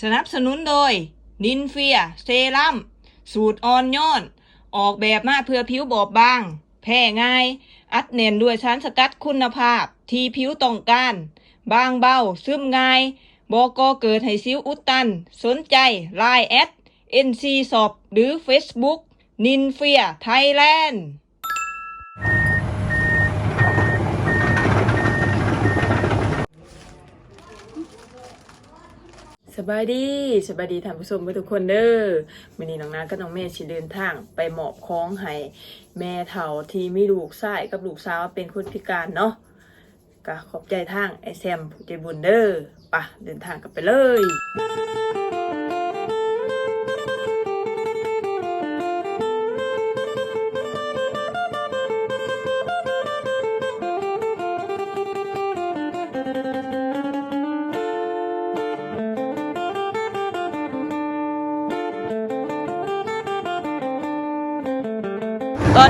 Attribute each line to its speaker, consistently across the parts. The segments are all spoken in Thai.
Speaker 1: สนับสนุนโดย นินเฟีย เซรั่ม สูตรออนย้อน ออกแบบมาเพื่อผิวบอบบาง แพ้ง่าย อัดเน่นด้วยสารสกัดคุณภาพ ที่ผิวต้องการ บางเบา ซึมง่าย บอกอเกิดให้สิวอุดตัน สนใจ Line แอด NC สอบหรือ Facebook นินเฟีย ไทยแลนด์ สบายดีสบายดีท่านผู้ชมทุกคนเด้อวันนี้น้องนาก็น้องเมย์สิเดินทางไปหมอบค้องให้แม่เฒ่าที่มีลูกชายกับลูกสาวเป็นคนพิการเนาะก็ขอบใจทางไอแซมผู้ใจบุญเด้อปะเดินทางกันไปเลย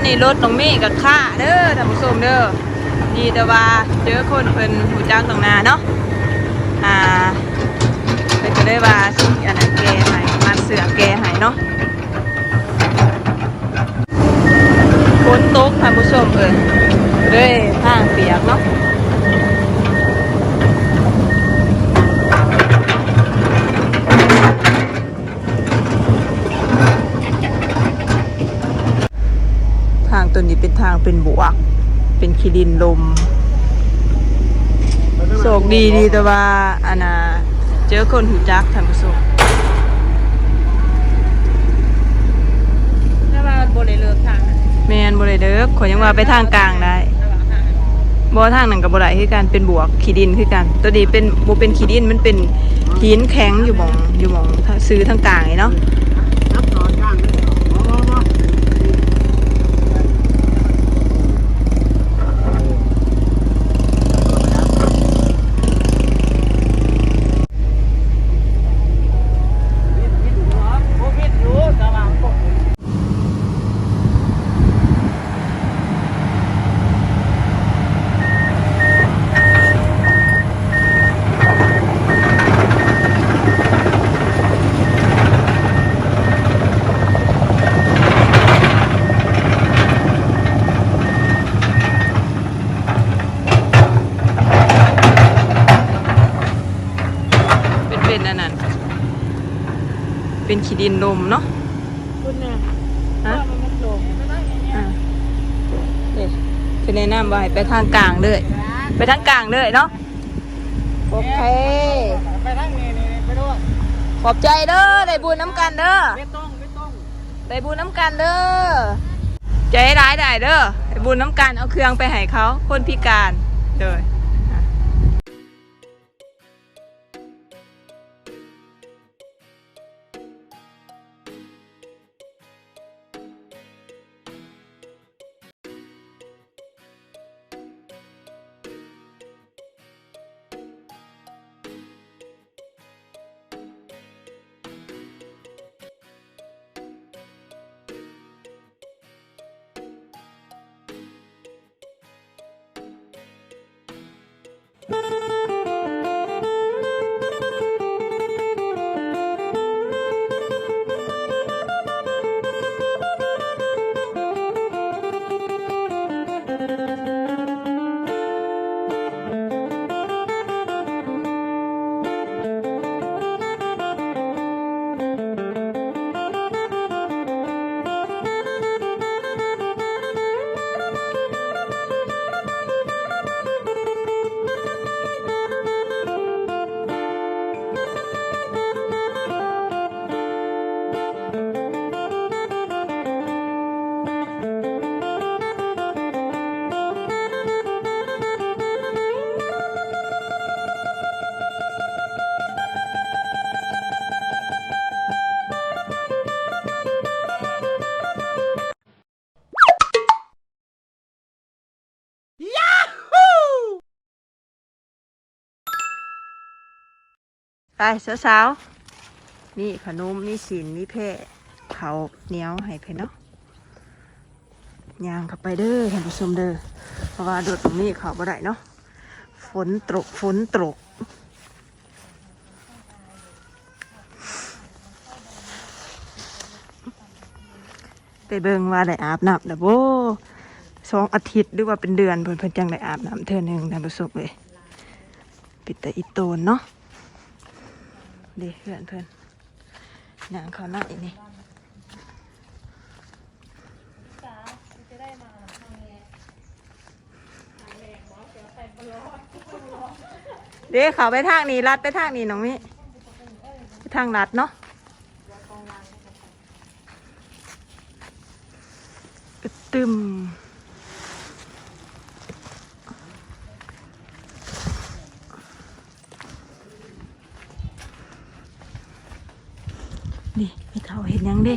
Speaker 1: นนี้รถน้องเมฆกับข้าเด้อท่านผู้ชมเด้อดีแต่ว่าเจอคนเพิ่นหูจ้างตรงหนาเนาะอ่าเพิ่นก็เลยว่าสิอันนั้นแกให้มันเสือแกให้เนาะฝนตกท่านผู้ชมเอ้ยเลยทางเปียกเนาะทางตัวนี้ เป็นทางเป็นบวก เป็นขีดินลมโศกดีดีแต่ว่าอันน่ะเจอคนหูจักท่านผู้ชม
Speaker 2: ถ้าว่าบริเลิกทางน่ะ
Speaker 1: แมนบ่ได้เด้อขอยยังว่าไปทางกลางได้
Speaker 2: ระหว่างทางน่ะ
Speaker 1: บ่ทางนั้นก็บ่ได้คือกันเป็นบวกขี้ดินคือกัน ตัวนี้เป็นบ่เป็นขี้ดินมันเป็นหินแข็งอยู่หม่องอยู่หม่องซื้อทางกลางนี่เนาะ
Speaker 3: รับนอนข้างเลยมามามา
Speaker 1: เป็นเป็นอันนั้นเป็นขี้ ดินลมเนาะ
Speaker 2: คุณเนี่ย
Speaker 1: ฮะ
Speaker 2: ว่ามันมันลง
Speaker 1: อ่าเด็คือแนะนำว่าให้ไปทางกลางเลย ไปทางกลางเลยเนาะโอเค
Speaker 3: ไปทางนี้นี่ไปด้วย
Speaker 1: ขอบใจเด้อได้บุญน้ำกันเด้อ
Speaker 3: ไม่ต้องไม่ต้อง
Speaker 1: ได้บุญน้ำกันเด้อใจร้ายได้เด้อได้บุญน้ำกันเอาเครื่องไปให้เขาคนพิการเลย ไปสาวๆนี่ขนมนี่สินนี่เพะเขาเหนียวให้เพเนาะยางกลับไปเด้อท่านผู้ชมเด้อเพราะว่าโดดตรงนี้เขาบ่ได้เนาะฝนตกฝนตกไปเบิ่งว่าได้อาบน้ำเด้อโบสองอาทิตย์หรือว่าเป็นเดือนเพิ่นเพิ่นจังได้อาบน้ำเทื่อนึงท่านผู้ชมเลยปิดแต่อีโตนเนาะ เดีเพื่อนเพิ่นนางเขาหน้าอีกนี่เดี๋ยวเขาไปทางนี้ลัดไปทางนี้น้องมิไปทางลัดเนาะกระตึม นี่ไม่เท่าเห็นยังเด้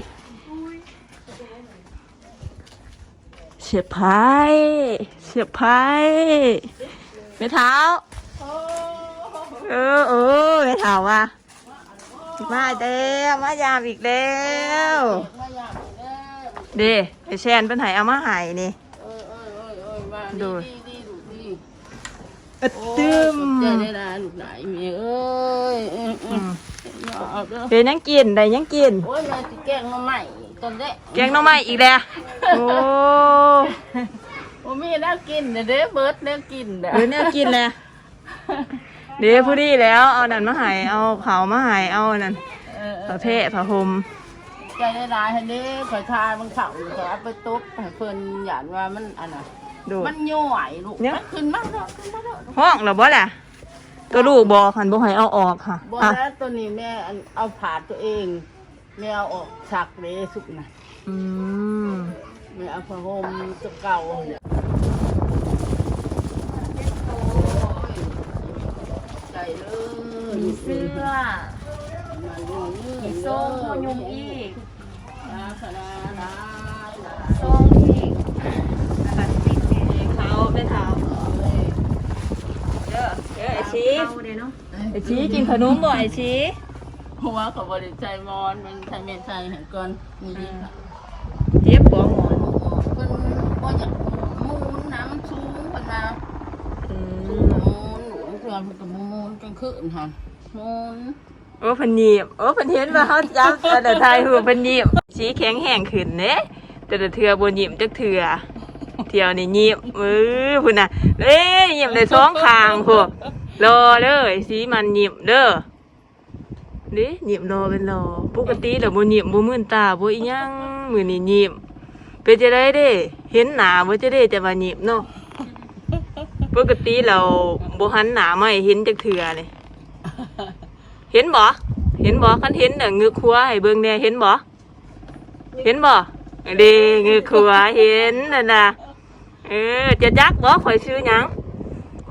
Speaker 1: เสียบพายเสียบพายไม่เท้าเออเออไม่เท้าว่ะมาเด้วมายามอีกแล้วเด้ไอแชนเป็นไหเอามาใหายนี่
Speaker 2: เอ้ยเอ้ยเอ้ยเอ้ยมา
Speaker 1: ดู
Speaker 2: ดีดีดูดี
Speaker 1: อะตึม
Speaker 2: เจอได้ละลูกไหนเมียเอ้ยเอ้ย เอ้
Speaker 1: อื
Speaker 2: ย
Speaker 1: ม
Speaker 2: เอาเด้อ
Speaker 1: เดี๋ยวยังกินได้ยังกิน
Speaker 2: โอ้ยแม่สิแกงมาใหม่ตอนเด็ก
Speaker 1: แกงหน้องไม้อีกแล้วโอ้
Speaker 2: โอ้มีแล้วกินเด้อเด้อเบิร์ดแล้วกินเด้อ
Speaker 1: เดี๋ยวเนี่ยกินแล้วเดี๋ยวผู้ดีแล้ว เอานั่นมาใหายเอาเขาวมาใหายเอานั่น
Speaker 2: เออเอ
Speaker 1: ผ้า
Speaker 2: อ
Speaker 1: เพะผ้าห่ม
Speaker 2: ใจได้หลายให้เด้อข่อยทายมันเข่าข่อยเอาไปตุ๊บให้เพิ่นหยานว่ามันอันน่ะ
Speaker 1: ดู
Speaker 2: มันย่อยลูก
Speaker 1: เนี่ย
Speaker 2: มันขึ้นมาแล้วขึ้นมาแล้ว
Speaker 1: ห้องเหรอบ่ล่ะ ตัวลูกบอหันบ่ให้เอาออกค่ะ
Speaker 2: บ่
Speaker 1: อะ
Speaker 2: แล้วตัวนี้แม่อันเอาผ่าตัวเองแม่เอาออกฉักเลยสุกนะ
Speaker 1: อืม
Speaker 2: แม่เอาผ้าห่มตัวเก่าเนี่ยใจเลย
Speaker 4: มีเสื้อ
Speaker 2: มาอยู่นี่
Speaker 4: มีส้มโคยุมอีก
Speaker 2: ลาคณะลาลา
Speaker 4: ส้มอีกแล้วก็ติ๊กเนี่ย
Speaker 1: เขาไม่เท้าเด้อเด้อไอ ชี
Speaker 4: เอาเดี๋ยวเนาะ
Speaker 1: ไอชีกินขนมบ่ไอชี
Speaker 2: หัวเขาบริใจมอนมันใช้เมนใจเห็นก่อนนี่ดีค่ะ
Speaker 1: เจ็บบ่หมอน
Speaker 2: เพิ่นบ่อยากมูนน้ำมันสูงเพิ่นนะ
Speaker 1: อื
Speaker 2: มู
Speaker 1: ม
Speaker 2: นหนูเพื่อนเพิ่นก็มูนกลางคืนค่ะมูน
Speaker 1: โอ้เพันยีบโอ้เพันเห็นว่าเขาจับแต่ไทยหูเพันยีบสีแข็งแห้งขึ้นเด้แต่ละเทือบนยิบจักเทือเที่ยวนี่ยิบเออพุ่นน่ะเอ้ยยิบได้สองข้างพวก รอเลยสีมันหยิบเด้อเด้ยิบรอเป็นรอปกติแล้วบ่ยิบบ่มื่นตาบ่อีหยังมื้อนี้ยิบเป็นจะได้เด้เห็นหน้าบ่จะได้แต่ว่ายิบเนาะปกติเราบ่หันหน้ามาให้เห็นจักเทื่อเลยเห็นบ่เห็นบ่คันเห็นน่ะงึกหัวให้เบิ่งแน่เห็นบ่เห็นบ่เด้งึกหัวเห็นนั่นน่ะเออจะจักบ่ข่อยซื้อหยัง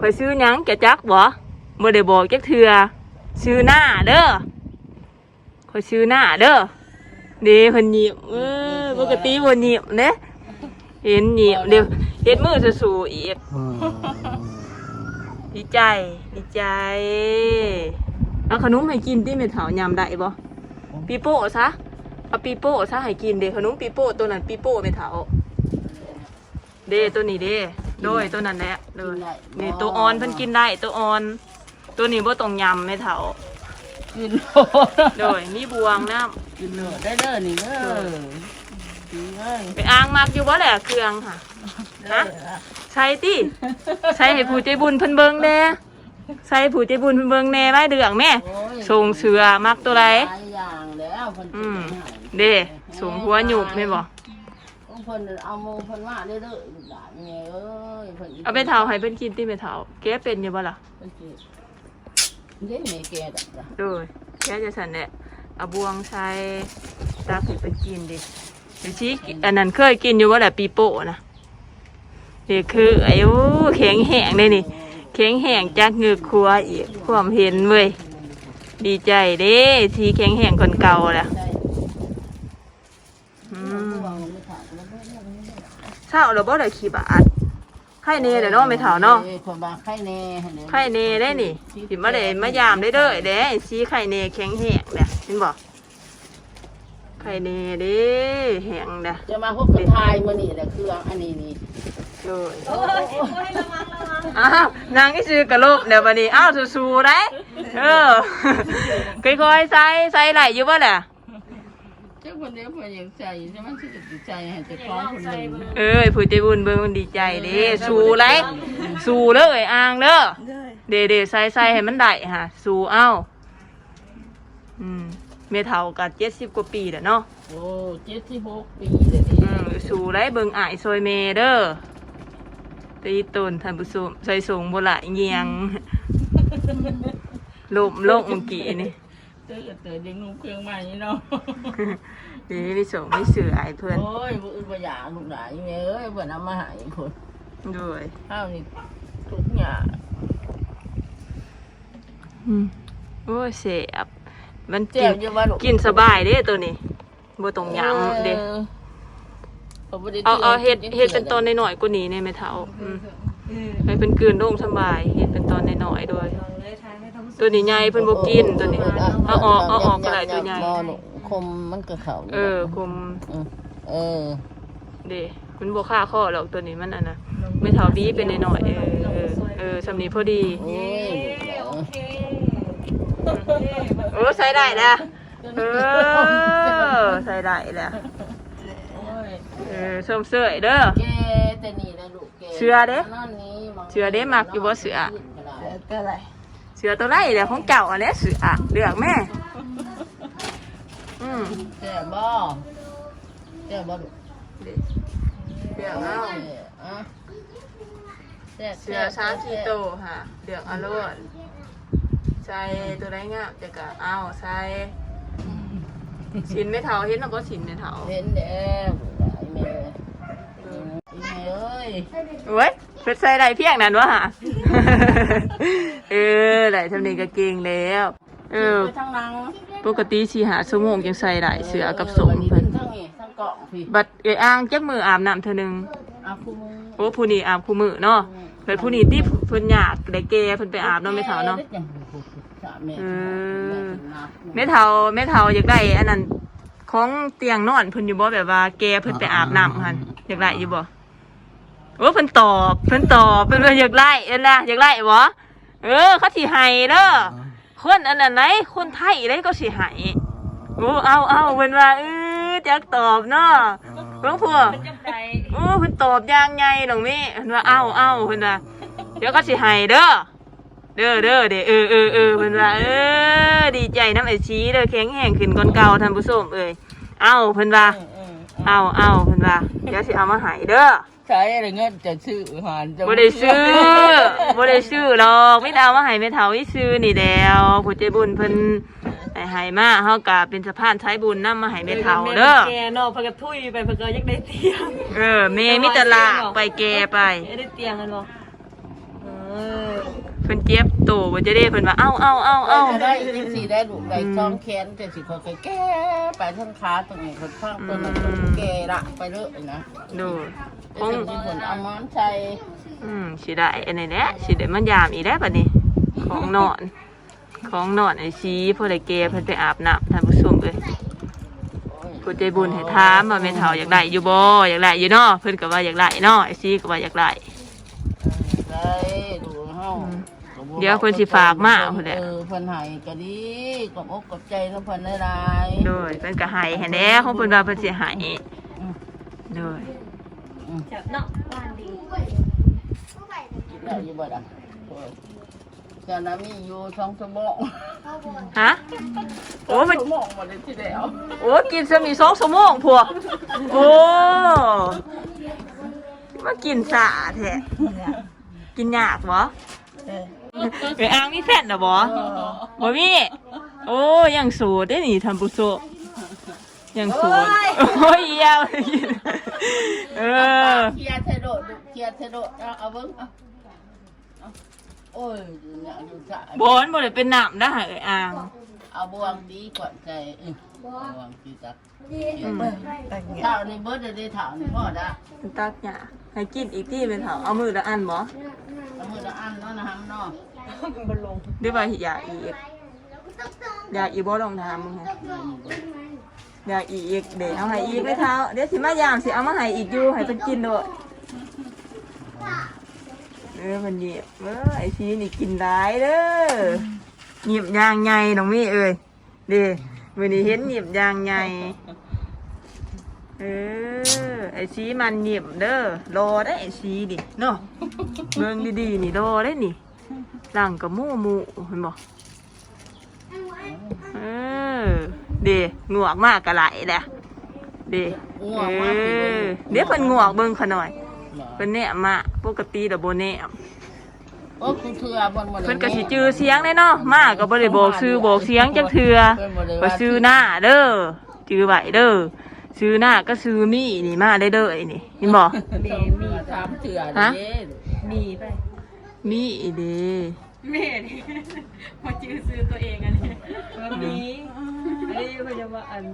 Speaker 1: ข่อยซื้อหยังจะจักบ่บ่ได้บอกจักเทื่อซื้อหน้าเด้อข่อยซื้อหน้าเด้อเด้เพิ่นหยิบเออปกติบ่หยิบเด้เห็นหยิบเดี๋ยวเฮ็ดมือสู้ๆอีกดีใจ ดีใจ เอาขนมให้กินที่เม็ดเถายำได้บ่ปีโป้ซะเอาปีโป้ซะให้กินเด้ขนมปีโป้ตัวนั้นปีโป้เม็ดเถาเด้ตัวนี้เด้ โดยตัวนั้นแหละโดยนี่ตัวอ่อนเพิ่นกินได้ตัวอ่อน ตัวนี้บ่ต้องยำเม็ดเถา
Speaker 2: กินโล
Speaker 1: โดยมีบวงน้
Speaker 2: กินโลได้เด้อนี่เด้อดีเลยำ
Speaker 1: ไปอ้างมักอยู่บ่แหละเครื่องค่ะ ฮะ ใช่ติใช่ให้ผู้ใจบุญเพิ่นเบิ่งแน่ใช่ให้ผู้ใจบุญเพิ่นเบิ่งแน่ไว้เดืองแม่
Speaker 2: โอ้ย
Speaker 1: ส่งเสือมักตัวไร
Speaker 2: หลายอย่างแล้วเพิ่น
Speaker 1: อืม
Speaker 2: สิให้
Speaker 1: เด้สูงหัวหยุบไม่บอก
Speaker 2: ของเพิ่นเอาโมเพิ่นว่าได้เด้อลูกหลานแม่เอ้ยเพิ่น
Speaker 1: เอาไปเท้าให้เป็นกินที่ไปเท้าแกเป็นอยู่บ่ล่ะ
Speaker 2: เพิ่นสิเด้แม่แกดอกจ้ะ
Speaker 1: โดยแกจะสันเนี่ยเอาบวงใส่ตักให้เป็นกินดิเดี๋ยวชี้อันนั้นเคยกินอยู่ว่าแหละปีโป้นะเดี๋ยวคือไอ้โอ้แข็งแห้งเลยนี่แข็งแห้งจากเหงือกครัวอีกความเห็นเว้ยดีใจเด้ทีแข็งแห้งคนเก่าแหละ
Speaker 2: ได้
Speaker 1: อื
Speaker 2: อื
Speaker 1: ม
Speaker 2: มไม่ถามแล้วบ่ได้บ่ได้
Speaker 1: เศร้าเราบ่ได้ขี้บาดไข่เน่เดี๋ยวเนาะไม่เท่าเนาะ
Speaker 2: อ้ยคนบางไข่แน่หั่นด้อ
Speaker 1: ไข่เนได้นี่สิมาได้มายามได้เด้อเด้สีไข่เนแข็งแห้งเด้เห็นบ่ไข่เนเด้แห้งเด้
Speaker 2: จะมาพบกับทายมื้อนี้แหละเครื่องอันนี้นี่
Speaker 1: เลยอ้าวนางก็ซื้อกระโลกเดี๋ยวบัดนี้อ้าวสู้ๆได้เออค่อยๆใส่ใส่ไหลอยู่บ่ล่ะ
Speaker 2: เจ้าคนเดียวเพิ่นอยากใส่ใช่ไหมที่จะใส่ให้เจะคล้าของคนหนึ่ง
Speaker 1: เอ้ยผู้ใจบุญเบิ่งมันดีใจเด้สู้ไรสู้เด้อไอ้อ่างเด้อเด้เด้ใส่ใส่ให้มันได้ฮะสู้เอ้าอืมเมเฒ่าก็70กว่าปีแล้วเนาะ
Speaker 2: โอ้เจ็ดที่หกปีเลยดิ
Speaker 1: อืมสู่ไรเบิงอายซอยเมเด้อตีตนท่านผู้ชมใส่สูงบ่ละเงียงลมโลกเมื่อกี้นี่
Speaker 2: เตยกับเตยเด็กนุ่งเครื่องใหม่เนาะ
Speaker 1: นี่ไม่ส่งไม่เสือไอ้เพื่อน
Speaker 2: โอ้ยบ่อื่นบ่อยากลูกหลานอยู่เนี่ยเอ้ยเพิ่นเอามาให้คน
Speaker 1: ด้วย
Speaker 2: ข้าวนี่ทุกอย่าง
Speaker 1: อืมโอ้ยเสียบมัน
Speaker 2: เจ็
Speaker 1: กิ
Speaker 2: บ
Speaker 1: น
Speaker 2: อยู่ว่าลูก
Speaker 1: กินสบายเด้ตัวนี้บ่ต้องยำเด้
Speaker 2: ออเขาบ่ได้
Speaker 1: เอาเอาเฮ็ด
Speaker 2: จีย
Speaker 1: เฮ็ดเป็นตอนน้อยๆกว่านี้เนี่ยแม่เฒ่าอืมให้เป็นกลืนโด่งสบายเฮ็ดเป็นตอนน้อยๆด้วย ตัวนี้ใหญ่เพิ่นบ่กินตัวนี้ เอาออกเอาออกก็ได้ตัวใหญ่
Speaker 2: บ่ลูกคมมันก็เข้านี่
Speaker 1: เออคุม
Speaker 2: เออ
Speaker 1: เด้มันบ่ค่าข้อหรอกตัวนี้มันอันน่ะไม่เท่าบีเป็นน้อยๆเออเออเออสำนี้พอดี
Speaker 2: โอ้ย
Speaker 1: โอ้ใส่ได้แล้วเออใส่ได้แล้ว
Speaker 2: โอ้ย
Speaker 1: เออส้มเสยเด้อ
Speaker 2: แกแต่นี่นะลูกแก
Speaker 1: เชื่อเด้
Speaker 2: นั่นนี่มัง
Speaker 1: เชื่อเด้มักอยู่บ่เสือ
Speaker 2: ก็ได้
Speaker 1: เสือตัวไรเดี๋ยวของเก่าอันนี้เสือเลือกแม่ อืม
Speaker 2: แก่บ่แก่บ่ลูก
Speaker 1: เลือกเอา
Speaker 2: อะแก่
Speaker 1: เสือสามสี่โตวค่ะเลือกเอาโลดใส่ตัวไรงามจะกะเอาใส่สินไม่เท่าเห็นหรือบ่สินไม่เท่า
Speaker 2: เห็นแด้ไอ้แม่ไอ้แม่เอ้ย
Speaker 1: เว้ยเพิ่นใส่ได้เพียงนั้นวะฮะ เออได้ทำนี้ก็เก่งแล้ว เออ
Speaker 2: ไปทางหลัง
Speaker 1: ปกติสิหาชั่วโมงจังใส่ได้เสือกับสม
Speaker 2: เพิ่
Speaker 1: เพิ่
Speaker 2: น
Speaker 1: น
Speaker 2: ทั้งนี้ทั้งเกาะพี่
Speaker 1: บัดเอยอ่างจักมืออาบน้ำเท่านึง
Speaker 2: อาคู่มือ
Speaker 1: โอ้ผู้นี้อาบคู่มือเนาะเพิ่นผู้นี้ที่เพิ่นอยากได้แก่เพิ่นไปอาบเนาะแม่เฒ่าเนาะ
Speaker 2: เอ
Speaker 1: แม่เฒ่าแม่เฒ่าอยากได้อันนั้นของเตียงนอนเพิ่นอยู่บ่แบบว่าแกเพิ่นไปอาบน้ำหั่นอยากได้อยู่บ่โอ้เพิ่นตอบเพิ่นตอบเพิ่นว่าอยากได้เอ็นล่ะอยากได้บ่เออเขาสิให้เด้อคนอันนั้นไหนคนไทยได้ก็สิให้โอ้เอาเอาเพิ่นว่าเออจักตอบเนาะเบิ่งพัวโอ้เพิ่นตอบอย่างไงน้องแม่เพิ่นว่าเอาเอาเพิ่นว่าเดี๋ยวก็สิให้เด้อเด้อเด้อเด้อเออเออเออเพิ่นว่าเออดีใจน้ำไอชีเด้อแข็งแห้งขึ้นก่อนเก่าท่านผู้ชมเอ้ยเอาเพิ่นว่าเอาเอาเพิ่นว่าเดี๋ยวสิเอามาให้เด้อ
Speaker 2: ใช้อะไรเงินจะซื้อหานจะ
Speaker 1: บ่ได้ซื้อบ่ได้ซื้อหรอกไม่ได้เอามาให้แม่เฒ่าอีซื้อนี่แหล้วผู้ใจบุญเพิ่นให้ให้มาเฮาก็เป็นสะพานใช้บุญนำมาให้แม่เฒ่าเด้อ
Speaker 4: แกเนาะเพนกระทุยไปเพนก็ยังได้เตียง
Speaker 1: เออแม่มีแตลากไปแก่ไป
Speaker 4: ยังได้เตียงกันบ่เออ
Speaker 1: เพิ่นเจ็บโตบ่จะได้เพิ่นว่าเอาเอาเอา
Speaker 2: เอา
Speaker 1: เอา
Speaker 2: ได้ยังสีได้ลูกได้ช่องแขนจะสิเขาแก้ไปทั้งขาตรงนี้คนข้างตัวนั้นแก่ละไปเรื่อยนะ
Speaker 1: ดูค
Speaker 2: ค
Speaker 1: ง
Speaker 2: งมีผลเอามอนใส่
Speaker 1: อืมสิได้อันนี้แหละสิได้มันยามอีกแล้วบัดนี้ ของนอน ของนอนไอซีพอได้เกเพิ่นไปอาบน้ำท่านผู้ชมเอ้ยผู้ใจบุญให้ถามว่าแม่เฒ่าอยากได้อยู่บ่อยากได้อยู่เนาะเพิ่นก็ว่าอยากได้เนาะไอซีก็ว่าอยากได้
Speaker 2: ได้ดู เฮา
Speaker 1: เดี๋ยวเพิ่นสิฝากมาพุ่นแหละ
Speaker 2: เออเพิ่นให้ก็ดีกบอกกับใจแล้วเพิ่นได้หลาย
Speaker 1: โดยเพิ่นก็ให้ให้แหน่ของเพิ่นว่าเพิ่นสิให้โดย
Speaker 4: จับเนาะบ้านดี
Speaker 2: กินได้อยู่บ่ล่ะเออจะน้ำมีอยู่สองชั่วโมง
Speaker 1: ฮะโอ้มัน
Speaker 2: ชั่วโมงหมดเลยทีเดียว
Speaker 1: โอ้กินซะมี2ชั่วโมงพวกโอ้มากินสาแท้ กินยากบ่
Speaker 2: เออ
Speaker 1: เอ้ยอ้างมีแฟนเหรอบ่บ่มีโอ้ยังโสดได้นี่ทำบุโซยังโสดโอ้ยเอียวเออ
Speaker 2: เคลียร์เทโดดูเคลียร์เทโดเอาเอาเบิ่งเอาเอาโอ้ยอยากอยู่จ้ะ
Speaker 1: บอนบ่ได้เป็นน้ำนะเอ้ยอ้าง
Speaker 2: เอาบวงดีก่อนใจ เออบวงดีจัก
Speaker 1: อืม
Speaker 2: เท่านี้เบิดได้เท่านี้พ่อได้
Speaker 1: เป็นตักหยาให้กินอีกที่เป็นเถาเอามือละอันบ่
Speaker 2: เอามือละอันเนาะนะฮัมเนาะ
Speaker 1: หรือว่าอยากอีกอยากอีกบ่ลองถามมึงฮะอยากอีกเดี๋ยวเอาให้อีกเลยเท้าเดี๋ยวสิมายามสิเอามาให้อีกอยู่ให้เพิ่นกินโดดเออมันเหยียบเออไอซีนี่กินได้เด้อหยิบยางใหญ่น้องมี่เอ้ยเด้ มื้อนี้เห็นหยิบยางใหญ่เออไอซีมันหยิบเด้อรอได้ไอซีดิเนาะเบิ่งดีๆนี่รอได้นี่หลังกับหมู่หมู่เห็นบ่เออเดงวกมากกะไหลแหละเด
Speaker 2: ง่ว
Speaker 1: เอง
Speaker 2: มากสิ
Speaker 1: อ
Speaker 2: บิ่ง
Speaker 1: เดี๋ยวเพิ่นงวกเบิ่งเขาหน่อย
Speaker 2: เหรอ
Speaker 1: เพิ่นแนมมาปกติดอกบ่แนม
Speaker 2: โอ้คุณเถื่อบ่บ่ได้
Speaker 1: เพิ่นก็สิจื้อเสียงได้เนาะมาก็บ่ได้บอกชื่อบอกเสียงจักเทื่อ
Speaker 2: เพิ่นบ่ได้
Speaker 1: ว่าชื่อหน้าเด้อชื่อไหวเด้อชื่อหน้าก็ชื่อมี่นี่มาได้เด้อไอ้นี่เห็นบ่
Speaker 2: มีมีถามเถื่อ
Speaker 1: ฮะ
Speaker 2: เด้
Speaker 4: มีไป
Speaker 1: มี่เด้
Speaker 4: แม่นี่พอจื้อซื้อตัวเองอันนี้มีอันนี้เขาจะว่าอัน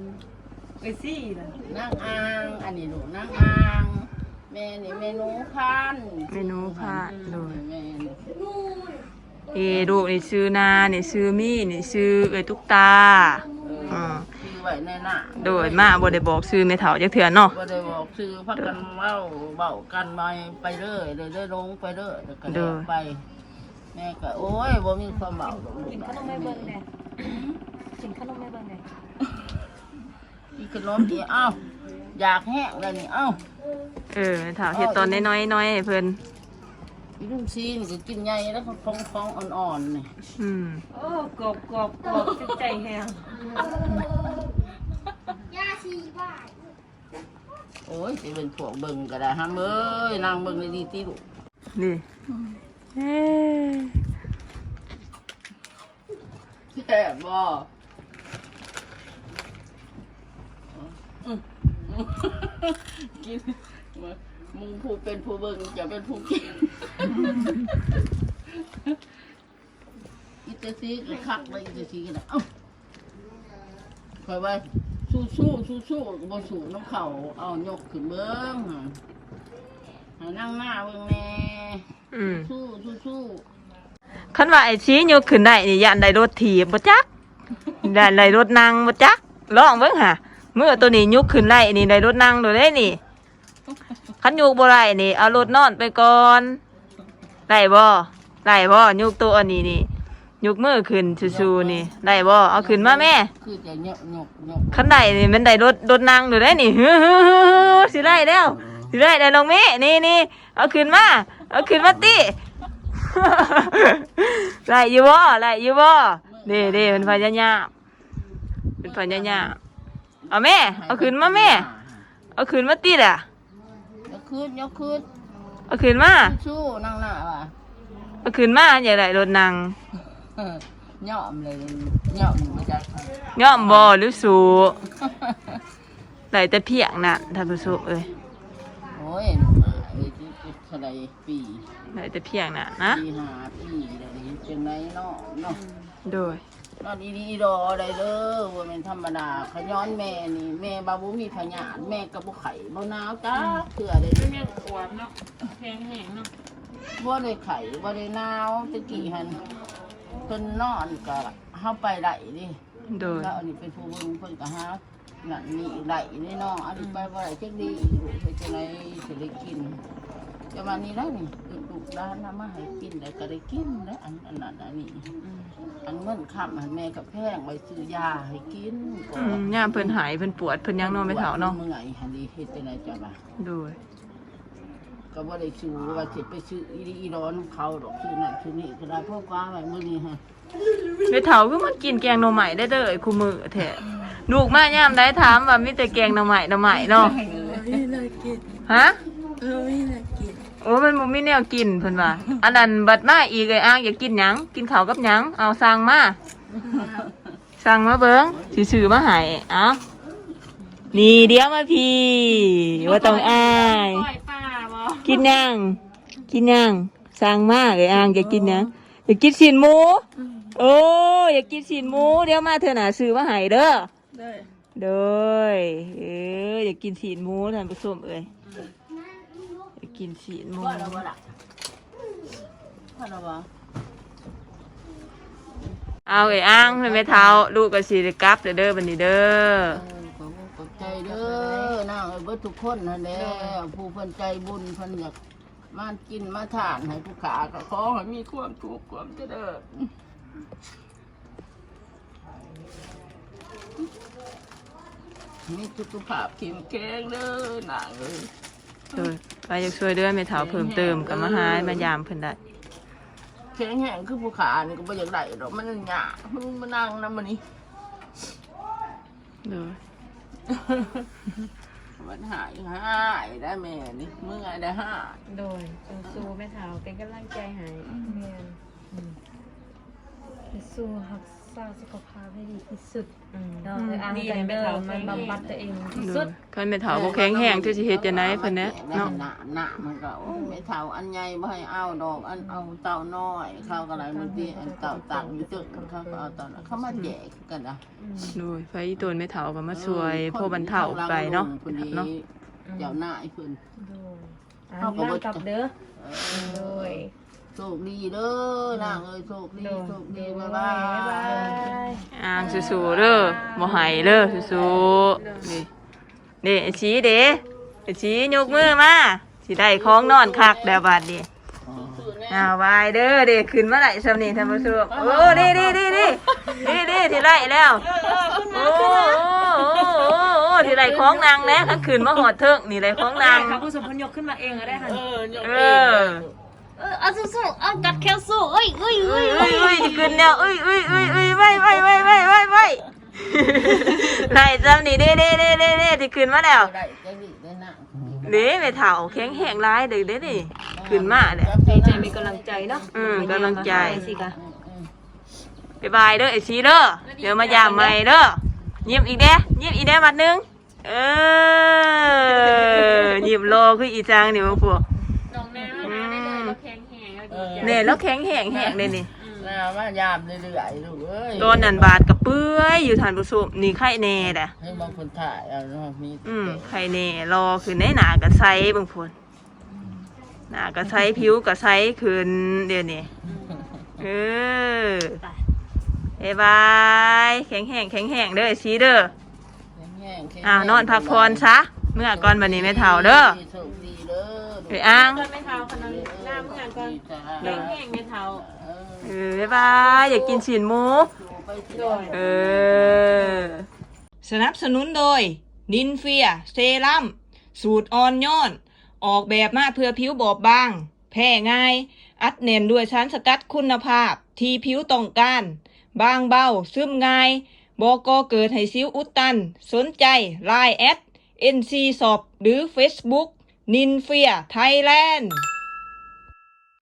Speaker 4: ไอซี่นะ
Speaker 2: นางอ่างอันนี้ลูกนางอ่าง แม่นี่เมนูพัน
Speaker 1: เมนูพาดโดย
Speaker 2: แม่นี่
Speaker 1: เอลูกนี่ชื่อนานี่ชื่อมี่นี่ชื่อเอ้ยตุ๊กตาอืม
Speaker 2: คือไว้ในหน้า
Speaker 1: โดยมาบ่ได้บอกชื่อแม่เฒ่าจักเทื่อเนาะ
Speaker 2: บ่ได้บอกชื่อพักกันเว้าเว้ากันมาไปเรื่อยเลยได้ลงไปเรื่อยแล้วก็เดินไป แม่ก็โอ้ยบ่มีความเว้าดอกลูก
Speaker 4: กินขนมไม่เบิ่งเลยกินขนมไม่เบิ่งเลย
Speaker 2: อีขนมที่เอ้าอยากแห้งแล้วนี่เอ้า
Speaker 1: เออแม่เฒ่าเฮ็ดตอนน้อยๆน้อยให้เพิ่น
Speaker 2: อีลุงซีนี่ก็กินใหญ่แล้วก็ฟองๆอ่อนๆนี่
Speaker 1: อืม
Speaker 4: โอ้กรอบกรอบกรอบจิตใจแฮง
Speaker 2: โอ้ยสิเป็นพวกเบิ่งก็ได้ฮะเอ้ยนางเบิ่งดีๆติลูก
Speaker 1: นี่เอ้ย
Speaker 2: แซ่บบ่ กินมึงผู้เป็นผู้เบิ่งจะเป็นผู้กินอีเตซีก็คักเลยอีเตซีก็ได้เอ้าคอยไว้สู้สู้สู้สู้ๆก็บ่สู้น้ำเข่าเอายกขึ้นเบิ่งหั่นให้นั่งหน้าเบิ่งแน่
Speaker 1: อืม
Speaker 2: สู้สู้สู้
Speaker 1: คันว่าไอ้ชี้ยกขึ้นได้นี่ยันได้รถถีบบ่จักยันได้รถนั่งบ่จักลองเบิ่งหะ เมื่อตัวนี้ยุกขึ้นได้นี่ได้รถนั่งดดได้นี่คันยกบ่ได้นี่เอารถนอนไปก่อนได้บ่ได้บ่ยุกตัวอันนี้นี่ยุกมือขึ้นชูๆนี่ได้บ่เอาขึ้นมาแม่
Speaker 2: คือจะยกยกยก
Speaker 1: คันได้นี่มันได้รถรถนั่งดดได้นี่ฮึๆๆสิได้แล้วสิได้ได้ลงแม่นี่นี่เอาขึ้นมาเอาขึ้นมาติไล่อยู่บ่ไล่อยู่บ่เด้เด้เป็นพญายาเป็นพญายา เอาแม่ เอาขึ้นมาแม่ เอาขึ้นมาติล่ะ
Speaker 2: ยกขึ้นยกขึ้น
Speaker 1: เอาขึ้นมา
Speaker 2: สู้นั่งหน้าว่ะ
Speaker 1: เอาขึ้นมาอย่าได้รถนั่ง
Speaker 2: ย่อมเลยย่อมมาจาก
Speaker 1: ย่อมบ่หรือสูได้แต่เพียงน่ะท่านผู้ชมเอ้ย
Speaker 2: โอ้ยหนูมาไอ้ที่เท่าไรปี
Speaker 1: ได้แต่เพียงน่ะนะ
Speaker 2: ปีห้าปีอะไรจังไรเนาะเนาะ
Speaker 1: โดย
Speaker 2: นอนดีๆดออะไรเด้อว่าเป็นธรรมดาขย้อนแม่นี่แม่บาบุมีพยานแม่กับบุไข่บ่หนาวจ้าเถื่อเลย
Speaker 4: แม่ขวดเนาะแพงแหงเนาะ
Speaker 2: บ่ได้ไข่บ่ได้หนาวตะกี้หันเพิ่นนอนก็เฮาไปได้ดิ
Speaker 1: โดย
Speaker 2: แล้วอันนี้เป็นผู้เบิ่งเพิ่นก็หานั่นนี่ได้นี่เนาะอันนี้ไปบ่ได้จักดีลูกเฮ็ดจังไดสิได้กิน แต่วันนี้แล้วนี่ลูกด้านนำมาให้กินแล้วก็ได้กินแล้วอันอันนั้นอันนี้อันเงินค้ำหันแม่กับแพงไว้ซื้อยาให้กินก่อ
Speaker 1: อืมย่ามเพิ่นหายเพิ่นปวดเพิ่นยังนอนไม่เฒ่าเนาะ
Speaker 2: เมื่อยหันดีเฮ็ดจังไดจ้ะบ่า
Speaker 1: โดย
Speaker 2: ก็บ่ได้ซื้อว่าสิไปซื้ออีอีร้อนเขาดอกซื้อนั่นซื้อนี่ก็ได้เพราะว่าไว้มื้อนี้ฮะ
Speaker 1: ไม่เฒ่าคือมันกินแกงหน่อไม้ได้เด้อไอ้คู่มือแท้ลูกมายามได้ถามว่ามีแต่แกงหน่อไม้หน่อไม้เนาะฮะ โอ้มันบ่มีแนวกินเพิ่นว่าอันนั้นบัดมาอีกไอ้อ้างอยากกินหยังกินข้าวกับหยังเอาสั่งมาสั่งมาเบิ่งสิซื้อมาให้เอ้านี่เดี๋ยวมาพี่ว่าต้องอาย
Speaker 4: ปล่อยป้าบ่
Speaker 1: กินยังกินยังสั่งมาไอ้อ้างอยากกินหยังอยากกินสินหมูโอ้ยอยากกินสินหมูเดี๋ยวมาเถอะนะซื้อมาให้เด้อ
Speaker 4: ได้
Speaker 1: เด้อเอออยากกินสินหมูท่านผู้ชมเอ้ยอยา กกินสินหมู
Speaker 2: ว่าแล้วบ่ล่ะว่าแล้วบ่
Speaker 1: เอาไอ้อ้างให้แม่เท้าลูกก็สิได้กลับเด้อเด้อบัดนี้เด้อ
Speaker 2: เออขอบคุณขอบใจเด้อนางเอ้ยเบิดทุกคนนั่นแหละผู้เพิ่นใจบุญเพิ่นอยากมากินมาทานให้ผู้ขาก็ขอให้มีความสุขความเจริญมีสุขภาพเข้มแข็งเด้อนางเอ้ย
Speaker 1: โดยไปอยากช่วยเดือแม่เฒ่าเพิ่มเติมก็มาหามายามเพิ่นได้
Speaker 2: แข็งแห้งคือผู้ขานี่ก็บ่อยากได้ดอกมันหยามันมานั่งนำมันนี่
Speaker 1: โดย
Speaker 2: มันหายหายได้แม่นี่เมื่อไงได้หาย
Speaker 4: โดยสู้ๆแม่เฒ่าเป็นกำลังใจให้
Speaker 5: แม่นไปสู้รัก ษาสุขภาพให้ดีที่สุด
Speaker 4: อืม
Speaker 5: เนาะเอออ่าน
Speaker 4: ดี
Speaker 5: กัน
Speaker 4: แม่
Speaker 5: เด้อ
Speaker 4: เฒ่า
Speaker 5: มันบำบัดตัวเองที่
Speaker 1: โด
Speaker 5: สุ
Speaker 1: ย
Speaker 5: ด
Speaker 1: คันแม่เฒ่าบ่แข็งแรงที่สิเฮ็ดจังไดเพิ่นแหละเนาะ
Speaker 2: หน้าหน้ามันก็โอ้ยไม่เท่าอันใหญ่บ่ให้เอาดอกอันเอาเต่าน้อยเขาก็อะไรบางทีอันเต่าตักอยู่ตึกเขาก็เอาเต่าน้อยเขามาแจกกันอะ
Speaker 1: โดยไฟอีตนแม่เฒ่าก็มาช่วยพอบรรเทาไปเนาะ
Speaker 2: คนนี้
Speaker 1: เนาะ
Speaker 2: เจ้าหน้าไอ้เพิ่น
Speaker 5: โดยอ่า
Speaker 2: เอา
Speaker 5: น
Speaker 2: ก็บ่
Speaker 5: นั่งกลับเด้อ
Speaker 2: เอ
Speaker 5: โด
Speaker 2: อย โชคดีเด้อนางเอ้ยโชคดี
Speaker 5: โดย
Speaker 2: โชคดี
Speaker 5: โด
Speaker 2: บ๊ายยบา
Speaker 5: บ๊ายบายย
Speaker 1: อ่างสู้ๆเด้อบ่ให้เด้อสู้ๆนี่นี่ไอ้ชี้เด้ไอ้ชี้ยกมือมาสิได้ของนอนคักแล้วบัดนี้อ้าวบายเด้อเด็กขึ้นมาไหลสำนีท่านผู้ชมโอ้ดีดีดีดีดีดีที่ไล่แล้วโอ้โอ้โอ้โอ้โอ้ที่ไล่ของนางแล้วขันขึ้นมาหอดเถิงนี่ไล่ของนาง
Speaker 4: ครับผู้สมพลยกขึ้นมาเองก็ได้ค่ะ
Speaker 2: เออยก
Speaker 1: เอ
Speaker 2: เอง
Speaker 1: อ
Speaker 5: เออเอาสู้ๆเอากัดแค่สู้เอ้ยเอ้ย
Speaker 1: เอ้
Speaker 5: เอ้
Speaker 1: ย
Speaker 5: ย
Speaker 1: เอ้ยเอ้ยจะขึ้นแล้วเอ้ยเอ้ยเอ้ยเอ้ยไว้ไว้ไว้ไว้ไว้ไว้ไล่สำนีเด้เด้เด้เด้เด้ที่ขึ้นมาแล้ว
Speaker 2: ได้ได้ดีได้นาง
Speaker 1: เด้ไม่เถ่าแข็งแห้งร้ายเด้เด้นี่ขึ้นมาเนี่ย
Speaker 4: ดีใจมีกำลังใจเนาะ
Speaker 1: อืมกำลังใจ
Speaker 4: สิกะ
Speaker 2: อืม
Speaker 1: บายบายเด้อไอซีเด้อเดี๋ยวมายามใหม่เด้อยิ้มอีกเด้ยิ้มอีกเด้มัดหนึงเออยิ้มรอคืออีจางนี่มาพวก
Speaker 2: เออ
Speaker 1: เนี่ยแล้วแข็งแห้งแห้งเลยนี่
Speaker 2: น่ามายามเรื่อยๆลูกเอ้ย
Speaker 1: ตอนนั้นบาดกระเปื้อยอยู่ทานผู้ชมนี่ไข่แน่แหละ
Speaker 2: ให้บางคนถ่ายเอาเนาะมี
Speaker 1: อืมไข่แน่รอขึ้นในหนากระไซบางคนหนากระไซผิวกระไซขึ้นเดี๋ยวนี้เออบายบายแข็งแห้งแข็งแห้งเด้อไอซีเด้อ
Speaker 2: แห้งๆแข็งๆ
Speaker 1: อ่านอนพักผ่อนซะเมื่อก่อนบันนี้ไม่เท่าเด้อ
Speaker 2: โชคดีเด้อ
Speaker 1: ไปอ้าง
Speaker 4: ก่อนไม่เท้าขนาดหน้าเมื่อ ก่อนแข็งแหงไม่เท้า
Speaker 2: เออ
Speaker 1: เออบ๊ายบายอยากกินฉีนหมู
Speaker 2: อยู่ไปสิ
Speaker 4: โดย
Speaker 1: เออ สนับสนุนโดย นินเฟีย เซรั่ม สูตรอ่อนโย้อนออกแบบมาเพื่อผิวบอบบาง แพ้ง่าย อัดแน่นด้วยสารสกัดคุณภาพ ที่ผิวต้องการ บางเบา ซึมง่าย บอกก็เกิดให้สิวอุดตัน สนใจ Line แอด NC สอบหรือ Facebook นินเฟียไทยแลนด์